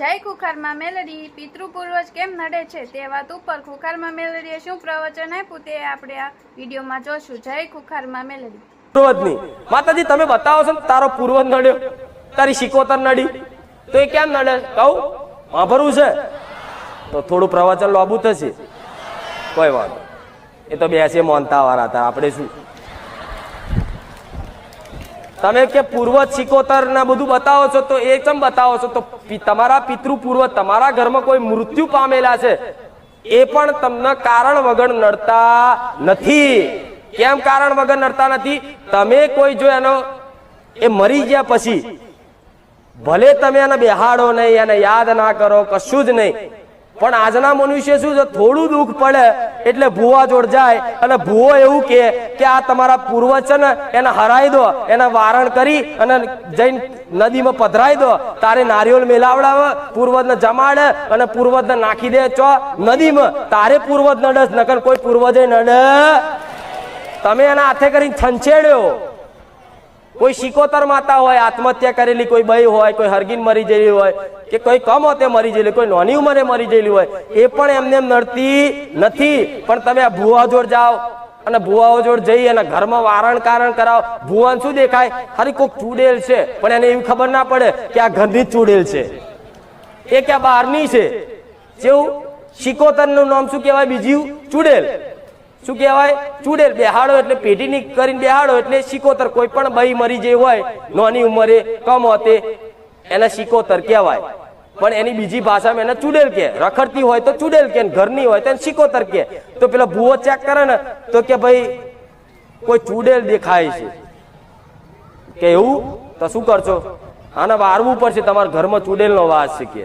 જય ખુખારમાં મેલડી પિતૃ પૂર્વજ કેમ નડે છે? તે વાત ઉપર ખુખારમાં મેલડીએ શું પ્રવચન આપ્યું તે આપણે આ વિડીયોમાં જોશું. જય ખુખારમાં મેલડી. પૂર્વજની. માતાજી, તમે બતાવો છો તારો પૂર્વજ નડ્યો? તારી શિકોતર નડી? તો એ કેમ નડે? કહું? વાભરવું છે. તો થોડું પ્રવચન લાંબુ થશે. કોઈ વાંધો એ તો બેસે મોનતા વાળા હતા. આપણે શું? તમે કે પૂર્વજ છીકોતર ને બધું બતાવો છો તો એ ચમ બતાવો છો? તો તમારા પિતૃ પૂર્વજ તમારા ઘરમાં કોઈ મૃત્યુ પામેલા છે? એ પણ તમને કારણ વગર નડતા નથી. કેમ કારણ વગર નડતા નથી? તમે કોઈ જો એનો એ મરી ગયા પછી ભલે તમે એને બેહાડો નહીં, એને યાદ ના કરો, કશું જ નહીં. પણ આજના મનુષ્ય શું છે? થોડું દુઃખ પડે એટલે ભૂવા જોડ જાય. અને ભૂવો એવું કે કે આ તમારા પૂર્વજ છે ને, એને હરાઈ દો, એને વારણ કરી અને જઈને નદીમાં પધરાઈ દો. તારે નારિયેળ મેલાવડાવે, પૂર્વજને જમાડે અને પૂર્વજને નાખી દે. ચો, નદીમાં. તારે પૂર્વજ નડસ નકર કોઈ પૂર્વજે નડે. તમે એના હાથે કરીને છંછેડ્યો. કોઈ શિકોતર માતા હોય, આત્મહત્યા કરેલી કોઈ બઈ હોય, કોઈ હરગીન મરી ગયેલી હોય, કે કોઈ કમ હોતે મરી ગયેલી, કોઈ નાની ઉંમરે મરી ગયેલી હોય, એ પણ એમને એમ નડતી નથી. પણ તમે આ ભુવા જોડ જાઓ અને ભુવાઓ જોડ જઈ અને ઘરમાં વારણ કારણ કરાવો. ભુવાન શું દેખાય? ખાલી કોઈક ચૂડેલ છે, પણ એને એવી ખબર ના પડે કે આ ઘરની ચૂડેલ છે. એ ક્યાં બહારની છે? જેવું શિકોતરનું નામ શું કહેવાય બીજું? ચૂડેલ. શું કહેવાય? ચૂડેલ બેહાડો એટલે પેઢીની કરીને બેહાડો એટલે શિકોતર કોઈ પણ બઈ મરી જે હોય, નાની ઉંમરે, કમ હોતે, એને શિકોતર કહેવાય. પણ એની બીજી ભાષામાં એને ચૂડેલ કે રખડતી હોય તો ચૂડેલ કે ઘરની હોય તો એને શિકોતર કે તો પેલા ભૂવો ચેક કરે ને તો કે ભાઈ, કોઈ ચૂડેલ દેખાય છે. કે એવું? તો શું કરશો? આને વારવું પડશે, તમારા ઘરમાં ચૂડેલનો વાસ છે કે.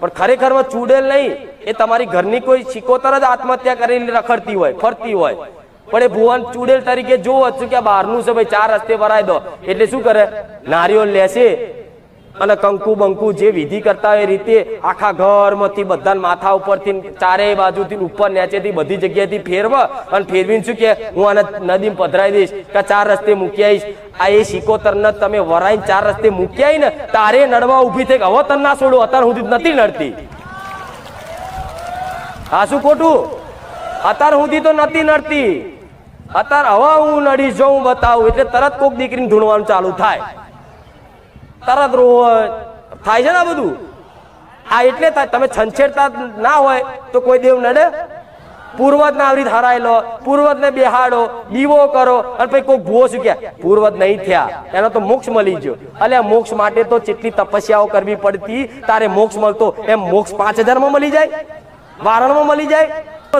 પણ ખરેખરમાં ચૂડેલ નહીં. એ તમારી ઘરની કોઈ શિકોતર જ આત્મહત્યા કરીને રખડતી હોય, ફરતી હોય. પણ એ ભુવન ચુડેલ તરીકે જોવો છું કે બહારનું છે ભાઈ, ચાર રસ્તે ભરાઈ દો. એટલે શું કરે? નારિયેળ લેશે અને કંકુ બંકુ જે વિધિ કરતા હોય એ રીતે આખા ઘરમાંથી બધા માથા ઉપરથી ચારેય બાજુથી ઉપર નીચેથી બધી જગ્યાએથી ફેરવ અને ફેરવીને શું કે, હું આને નદીમાં પધરાઈ દઈશ કે ચાર રસ્તે મૂકી આવીશ. આ એ શિકોતરને તમે વરાઈને ચાર રસ્તે મૂકી આવી ને તારે નડવા ઊભી થઈ હવે તને ના છોડું, અત્યારે સુધી નથી નડતી. હા શું ખોટું. અત્યાર સુધી તો નથી નડતી. અત્યારે હવે હું નડી જો હું બતાવું. એટલે તરત કોક દીકરીને ધૂણવાનું ચાલુ થાય. તરત રો થાય છે ને બધું? આ એટલે થાય. તમે છંછેડતા ના હોય તો કોઈ દેવ નડે? પૂર્વજ ના આવી હરાય લો પૂર્વજ ને બેહાડો, દીવો કરો, અને પછી કોઈ ભૂવો શું ક્યાં પૂર્વજ નહીં થયા. એનો તો મોક્ષ મળી ગયો. અલ્યા મોક્ષ માટે તો કેટલી તપસ્યાઓ કરવી પડતી, તારે મોક્ષ મળતો, એમ મોક્ષ પાંચ હજારમાં મળી જાય? વારણમાં મળી જાય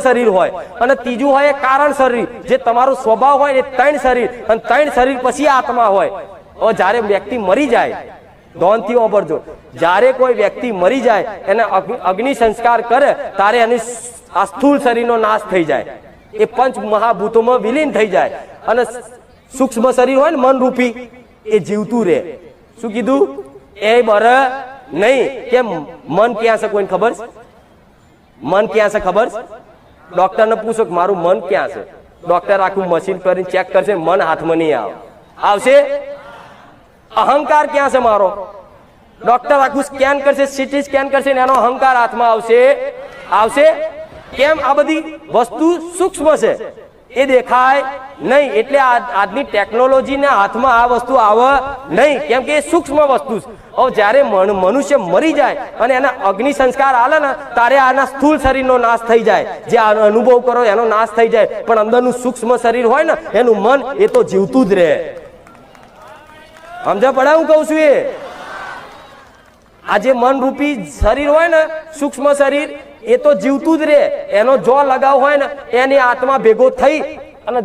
શરીર હોય. અને ત્રીજું હોય એ કારણ શરીર. જે તમારો સ્વભાવ હોય એ ત્રણ શરીર. અને ત્રણ શરીર પછી આત્મા હોય. જ્યારે વ્યક્તિ મરી જાય દોનથી વાપરજો જ્યારે કોઈ વ્યક્તિ મરી જાય, એને અગ્નિ- સંસ્કાર કરે, ત્યારે એની આ શરીરનો નાશ થઈ જાય. એ પંચ મહાભૂતોમાં વિલીન થઈ જાય. અને સૂક્ષ્મ શરીર હોય ને મન રૂપી એ જીવતું રહે. શું કીધું? એ બર નહીં. કેમ? મન ક્યાં છે કોઈને ખબર? છે મન ક્યાં છે ખબર? ડોક્ટરને પૂછો કે મારું મન ક્યાં છે? ડોક્ટર આખું મશીન કરીને ચેક કરશે, મન હાથમાં નહીં આવે. આવશે? અહંકાર ક્યાં છે મારો? ડોક્ટર આખું સ્કેન કરશે સીટી સ્કેન કરશે ને એનો અહંકાર હાથમાં આવશે. આવશે? કેમ? આ બધી વસ્તુ સૂક્ષ્મ છે. એ દેખાય નહીં. એટલે આજની ટેકનોલોજીના હાથમાં આ વસ્તુ આવે નહીં. કેમ કે એ સૂક્ષ્મ વસ્તુ છે. હવે જ્યારે મનુષ્ય મરી જાય અને એના અગ્નિ સંસ્કાર આલે ને, ત્યારે આના સ્થૂળ શરીરનો નાશ થઈ જાય. જે અનુભવ કરો એનો નાશ થઈ જાય. પણ અંદરનું સૂક્ષ્મ શરીર હોય ને, એનું મન એ તો જીવતું જ રહે. સમજા પડે હું કહું છું એ? આ જે મન રૂપી શરીર હોય ને, સૂક્ષ્મ શરીર એ તો જીવતું જ રહે. એનો જો લગાવ હોય ને, એની આત્મા ભેગો થઈ અને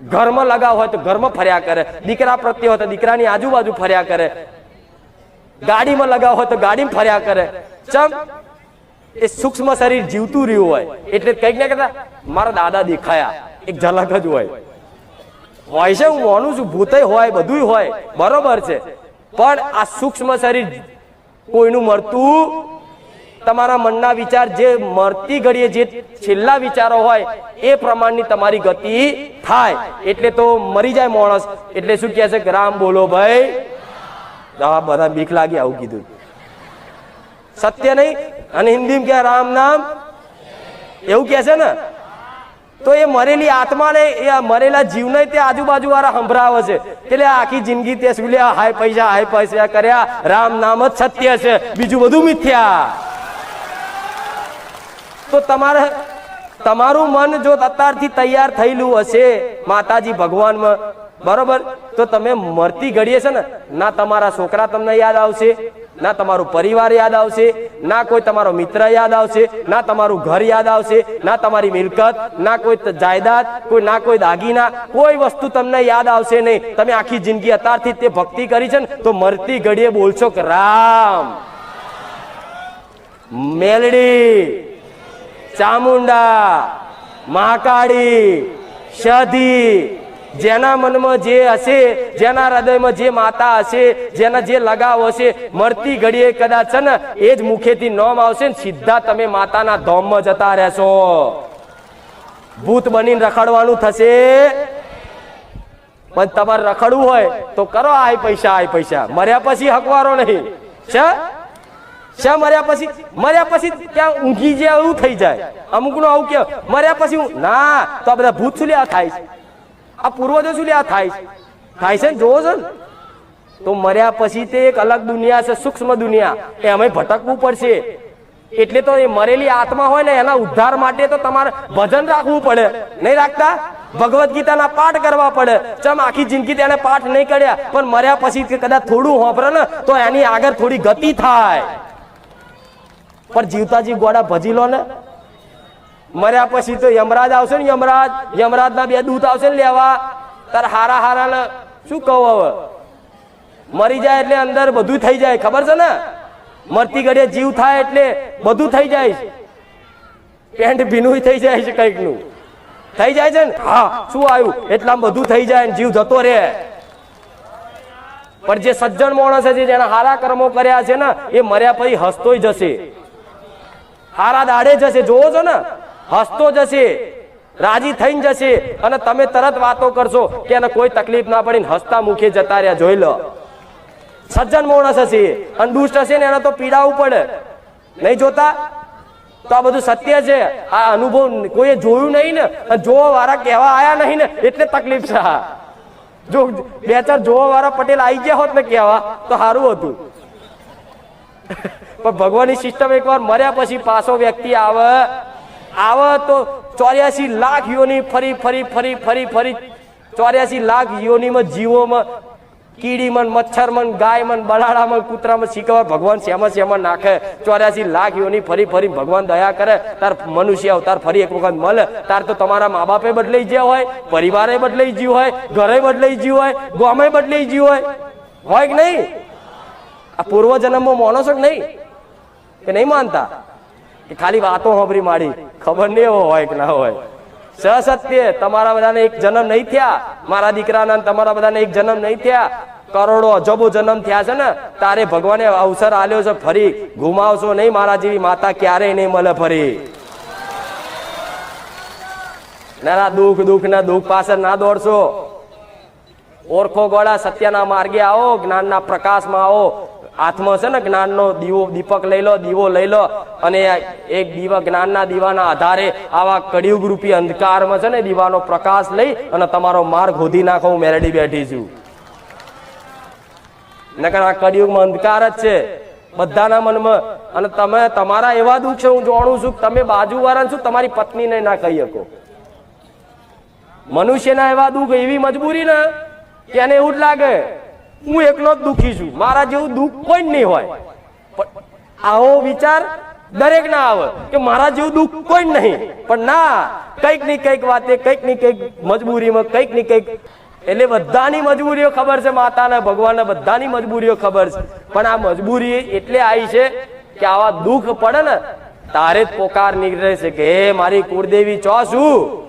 ઘરમાં લગાવ હોય તો ઘરમાં ફર્યા કરે. દીકરા પ્રત્યે હોય તો દીકરાની આજુબાજુ ફર્યા કરે. ગાડીમાં લગાવ હોય તો ગાડીમાં ફર્યા કરે. ચમ, એ સૂક્ષ્મ શરીર જીવતું રહ્યું હોય. એટલે કંઈક ને કહેતા મારા દાદા દેખાયા. એક ઝલક જ હોય. હોય છે, હું માનું છું ભૂતય હોય બધું હોય. બરોબર છે. પણ આ સૂક્ષ્મ શરીર કોઈનું મળતું તમારા મનના વિચાર જે મળતી ઘડીએ જે છેલ્લા વિચારો હોય, એ પ્રમાણની તમારી ગતિ થાય. એટલે તો મરી જાય માણસ. એટલે શું કહે છે રામ બોલો ભાઈ. હા બધા બીક લાગી આવું કીધું. સત્ય નહીં, અને હિન્દીમાં કે રામ નામ. એવું કે છે ને? તો એ મરેલી આત્માને, એ મરેલા જીવને તે આજુબાજુ વાળા સંભળાવે છે. એટલે આખી જિંદગી તે શું લે હાય પૈસા હાય પૈસા કર્યા, રામ નામ જ સત્ય છે, બીજું બધું મિથ્યા. તો તમારે તમારું મન જો અત્યારથી તૈયાર થયેલું હશે, માતાજી ભગવાનમાં, બરોબર? તો તમે મરતી ઘડીએ છે ને, ના તમારા છોકરા તમને યાદ આવશે, ના તમારું પરિવાર યાદ આવશે, ના કોઈ તમારો મિત્ર યાદ આવશે, ના તમારું ઘર યાદ આવશે, ના તમારી મિલકત, ના કોઈ જાયદાદ, કોઈ, ના કોઈ દાગીના, કોઈ વસ્તુ તમને યાદ આવશે નહીં. તમે આખી જિંદગી અત્યારથી તે ભક્તિ કરી છે ને, તો મરતી ઘડીએ બોલશો કે રામ. મેલડી. ચામુંડા, મહાકાળી, શધી, જેના મનમાં જે હશે, જેના હૃદયમાં જે માતા હશે, જેના જે લગાવ હશે, મળતી ઘડીએ કદાચ છે ને, એ જ મુખેથી નોમ આવશે ને, સીધા તમે માતાના ધોમમાં જતા રહેશો. ભૂત બનીને રખડવાનું થશે. પણ તમારે રખડવું હોય તો કરો આ પૈસા, આય પૈસા. મર્યા પછી હકવારો નહીં. છે? શા મર્યા પછી? મર્યા પછી ત્યાં ઊંઘી જે એવું થઈ જાય. અમુકનું આવું કે, મર્યા પછી ના, તો આ બધા ભૂત શું લ્યા થાય છે? આ પૂર્વજો શું લ્યા થાય છે? થાય છે ને? જોવો છો ને? તો મર્યા પછી તે એક અલગ દુનિયા છે, સૂક્ષ્મ દુનિયા. એ અમે ભટકવું પડશે. એટલે તો એ મરેલી આત્મા હોય ને, એના ઉદ્ધાર માટે તો તમારે ભજન રાખવું પડે. નહીં રાખતા? ભગવદ્ ગીતાના પાઠ કરવા પડે. ચમ આખી જિંદગી તેને પાઠ નહીં કર્યા? પણ મર્યા પછી કદાચ થોડું હોપરે ને, તો એની આગળ થોડી ગતિ થાય. પણ જીવતાજી ગોડા ભજી લો ને. મર્યા પછી તો યમરાજ આવશે ને, યમરાજ. યમરાજ ના બે દૂત આવશે ને લેવા. તાર હારા હારા ને શું કહું હવે? મરી જાય એટલે અંદર બધું થઈ જાય, ખબર છે ને? મરતી ઘડીએ જીવ થાય એટલે બધું થઈ જાય. પેન્ટ ભીનું થઈ જાય છે કંઈકનું થઈ જાય છે ને? હા, શું આવ્યું? એટલા બધું થઈ જાય ને, જીવ જતો રહે. પણ જે સજ્જન માણસ છે જેના હારા કર્મો કર્યા છે ને, એ મર્યા પછી હસતોય જશે. હારા દાડે જશે, જોવો છો ને? હસતો જશે, રાજી થઈને જશે અને તમે તરત વાતો કરશો કે એને કોઈ તકલીફ ના પડીને હસતા મુખે જતા રહ્યા. જોઈ લો. સજ્જન મોણસ હશે અને દુષ્ટ હશે ને એને તો પીડાવું પડે. નહીં જોતા? તો આ બધું સત્ય છે. આ અનુભવ કોઈએ જોયું નહીં ને? જોવા વાળા કહેવા આયા નહીં ને? એટલે તકલીફ છે. જો બે ચાર જોવા વાળા પટેલ આવી ગયા હોત ને કહેવા, તો સારું હતું. પણ ભગવાનની સિસ્ટમ એકવાર મર્યા પછી પાછો વ્યક્તિ આવે આવે તો ચોર્યાસી લાખ યોની ફરી ફરી ફરી ફરી ફરી ચોર્યાસી લાખ યોનીમાં જીવોમાં કીડીમાં, મચ્છરમાં, ગાયમાં બલાડામાં કૂતરામાં શીખવા ભગવાન શ્યામાં શ્યામાં નાખે? ચોર્યાસી લાખ યોની ફરી ફરી ભગવાન દયા કરે. તાર મનુષ્ય અવતાર ફરી એક વખત મળે. તાર તો તમારા મા બાપે બદલાઈ ગયા હોય, પરિવારે બદલાઈ ગયું હોય, ઘરે બદલાઈ ગયું હોય, ગામે બદલાઈ ગયું હોય. હોય કે નહીં? આ પૂર્વ જન્મમાં માનો છો કે નહીં કે નહીં માનતા? કે ખાલી વાતો સાંભળી માડી ખબર નહીં એવો હોય કે ના હોય. સસત્ય, તમારા બધાને એક જન્મ નહીં થયા. મારા દીકરાના તમારા બધાને એક જન્મ નહીં થયા. કરોડો અજબો જન્મ થયા છે ને, તારે ભગવાને અવસર આલ્યો છે, ફરી ગુમાવશો નહીં મારા જેવી માતા ક્યારેય નહીં મળે ફરી. ના દુઃખ દુઃખ, ના, દુઃખ પાછળ ના દોડશો. ઓળખો ગોળા, સત્યના માર્ગે આવો, જ્ઞાનના પ્રકાશમાં આવો. હાથમાં છે ને જ્ઞાનનો દીવો, દીપક લઈ લો, દીવો લઈ લો અને એક દીવા જ્ઞાનના દીવાના આધારે આવા કડિયુગ રૂપી અંધકારમાં છે ને દીવાનો પ્રકાશ લઈ અને તમારો માર્ગ હોધી નાખો, હું મેરેડી બેઠી છું. નકર આ કડિયુગમાં અંધકાર જ છે. બધાના મનમાં અને તમે તમારા એવા દુઃખ છે, હું જાણું છું તમે બાજુવાળા છું તમારી પત્નીને ના કહી શકો? મનુષ્યના એવા દુઃખ એવી મજબૂરી ને કે એને એવું જ લાગે હું એકલો જ દુઃખી છું. મારા જેવું દુઃખ કોઈ નહીં હોય. પણ આવો વિચાર દરેક ના આવે કે મારા જેવું દુઃખ કોઈ નહીં. પણ ના, કંઈકની કંઈક વાતે, કંઈકની કંઈક મજબૂરીમાં, કંઈકની કંઈક એટલે બધાની મજબૂરીઓ ખબર છે માતાને, ભગવાનને બધાની મજબૂરીઓ ખબર છે. પણ આ મજબૂરી એટલે આવી છે કે આવા દુઃખ પડે ને, તારે જ પોકાર નીકળે છે કે, હે મારી કુળદેવી, ચો છું?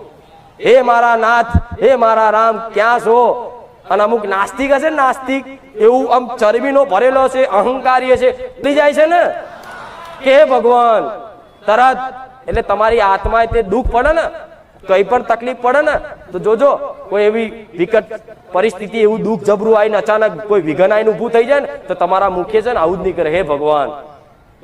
હે મારા નાથ? હે મારા રામ? ક્યાં છો? અને અમુક નાસ્તિક હશે ને નાસ્તિક, એવું આમ ચરબીનો ભરેલો છે, અહંકારી છે થઈ જાય છે ને? કે ભગવાન, તરત, એટલે તમારી આત્માએ તે દુઃખ પડે ને, કઈ પણ તકલીફ પડે ને, તો જોજો, કોઈ એવી વિકટ પરિસ્થિતિ, એવું દુઃખ જબરું આવીને અચાનક કોઈ વિઘન આવીને ઊભું થઈ જાય ને, તો તમારા મુખ્ય છે ને આવું જ નીકળે. હે ભગવાન,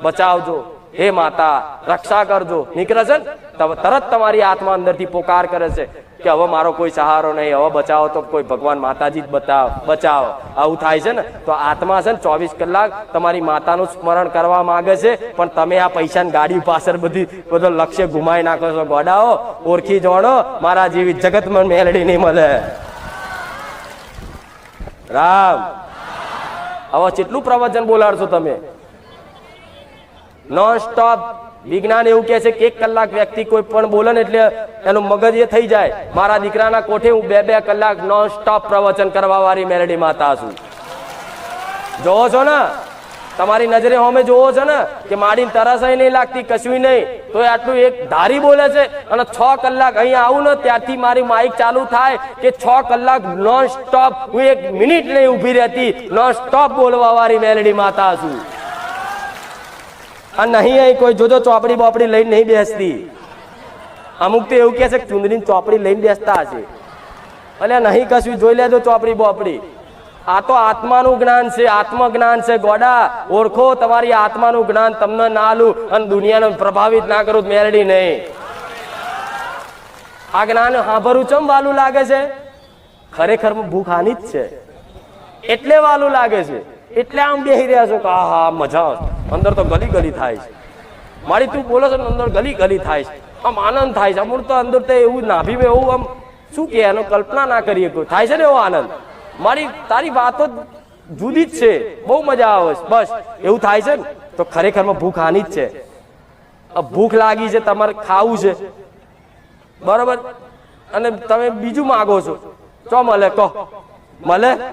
બચાવજો. હે માતા, રક્ષા કરજો. નીકળે છે ને? તરત તમારી આત્મા અંદરથી પોકાર કરે છે. કે હવે મારો કોઈ સહારો નહીં, હવે બચાવો તો કોઈ ભગવાન માતાજી જ બતાવ બચાવો. આવું થાય છે ને, તો આત્મા છે ને ચોવીસ કલાક તમારી માતાનું સ્મરણ કરવા માંગે છે, પણ તમે આ પૈસાની ગાડી પાછળ બધી, બધો લક્ષ્ય ગુમાવી નાખો છો. ગોડાઓ, ઓળખી જોડો, મારા જેવી જગતમાં મેલડી નહીં મળે. રામ. હવે કેટલું પ્રવચન બોલાડશો તમે? નોન સ્ટોપ વિજ્ઞાન એવું કહે છે કે એક કલાક વ્યક્તિ કોઈ પણ બોલે ને એટલે એનું મગજ એ થઈ જાય. મારા દીકરાના કોઠે હું બે બે કલાક નોન સ્ટોપ પ્રવચન કરવા વાળી મેલડી માતા છું. જોવો છો ને? તમારી નજરે હોમે જોવો છો ને? કે માડીને તરસાઈ નહીં લાગતી, કશું નહીં. તો આટલું એક ધારી બોલે છે અને છ કલાક અહીંયા આવું ને ત્યારથી મારી માઇક ચાલુ થાય કે છ કલાક નોન સ્ટોપ હું એક મિનિટ નહીં ઊભી રહેતી નોન સ્ટોપ બોલવા વાળી મેલડી માતા છું. અને નહીં અહીં કોઈ જોજો ચોપડી બોપડી લઈને નહીં બેસતી. અમુક તો એવું કહે છે કે ચુંદડીની ચોપડી લઈને બેસતા હશે. એટલે નહીં કશું, જોઈ લેજો ચોપડી બોપડી. આ તો આત્માનું જ્ઞાન છે, આત્મજ્ઞાન છે. ગોડા, ઓળખો, તમારી આત્માનું જ્ઞાન તમને ના લું અને દુનિયાને પ્રભાવિત ના કરું મેરડી નહીં. આ જ્ઞાન સાંભળવું ચમ વાલું લાગે છે? ખરેખર ભૂખ હાની જ છે. એટલે વાલું લાગે છે. એટલે આમ બેહી રહ્યા છો કે હા મજા આવે. અંદર તો ગલી ગલી થાય છે. મારી તું બોલો છો ને, અંદર ગલી ગલી થાય છે. આમ આનંદ થાય છે. અમુક તો અંદર તો એવું નાભીમાં એવું આમ શું કે એનો કલ્પના ના કરીએ કોઈ. થાય છે ને એવો આનંદ. મારી, તારી વાતો જુદી જ છે. બહુ મજા આવે છે. બસ, એવું થાય છે ને, તો ખરેખરમાં ભૂખ હાની જ છે. ભૂખ લાગી છે, તમારે ખાવું છે. બરોબર? અને તમે બીજું માગો છો. ચો મળે કહો. મળે